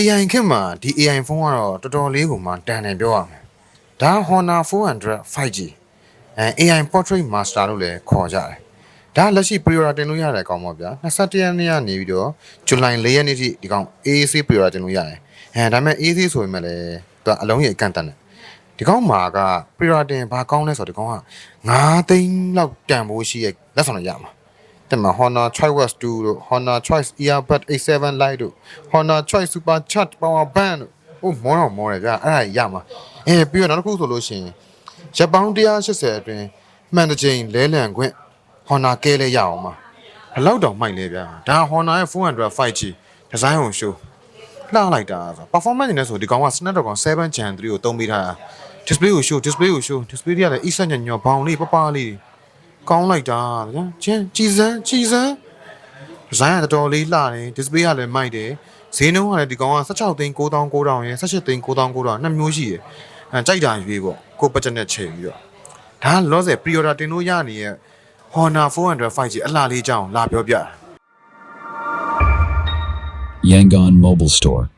AI ခင်မှာဒီ AI ဖုန်းကတော့တော်တော်လေးကိုမှတန်တယ်ပြောရမယ်ဒါ Honor 400 5G အဲ AI Portrait Master လို့လည်းခေါ်ကြတယ်ဒါလက်ရှိ pre-order တင်လို့ရတဲ့ကောင်ပေါ့ဗျာ21ရက်နေ့ကနေပြီးတော့ဇူလိုင်4ရက်နေ့ထိဒီကောင် AAC pre-order တင်လို့ရတယ်အဲဒါပေမဲ့ AAC ဆိုရင်လည်းသူကအလုံးကြီးအကန့်တန်တယ်ဒီကောင်မှာက pre-order တင်ဘာကောင်းလဲဆိုတော့ဒီကောင်က9သိန်းလောက်တန်ဖို့ရှိရဲ့လက်ဆောင်တွေရမှာ တဲ့မှာ Honor Choice Watch 2တို့ Honor Choice Earbud A7 Lite တို့ Honor Choice Super Charge Power Band တို့ဟိုမောတော့မောတယ်ဗျာအဲ့ဒါကြီးရမှာအဲပြီးတော့နောက်တစ်ခုဆိုလို့ရှိရင်ရက်ပေါင်း180အတွင်းမှန်တစ်ချိန်လဲလံခွင့် Honor ကဲလဲရအောင်ပါဘယ်လောက်တောင်မိုက်လဲဗျာဒါ Honor ရဲ့ 400 5G ဒီဇိုင်းကို show လှလိုက်တာဆို performance နေဆိုဒီကောင်က Snapdragon 7 Gen 3ကိုသုံးပေးထားတာ display ကို show display ကို show display တွေကလည်း E7 ညညဘောင်လေးပပလေး ကောင်းလိုက်တာဗျာချင်းကြည်စမ်းကြည်စမ်းဒီဇိုင်းကတော်တော်လေးလှတယ် display ကလည်းမိုက်တယ်ဈေးနှုန်းကလည်းဒီကောင်က16သိန်း9900ရယ်18သိန်း9900နှစ်မျိုးရှိရယ်အဲကြိုက်တာရွေးပေါ့ကိုပတ်ချက်နဲ့ချိန်ပြီးတော့ဒါကလောဆယ် pre-order တင်လို့ရနေရဲ့ Honor 400 5G အလှလေးကြောင်းလာပြောပြတာ Yangon Mobile Store.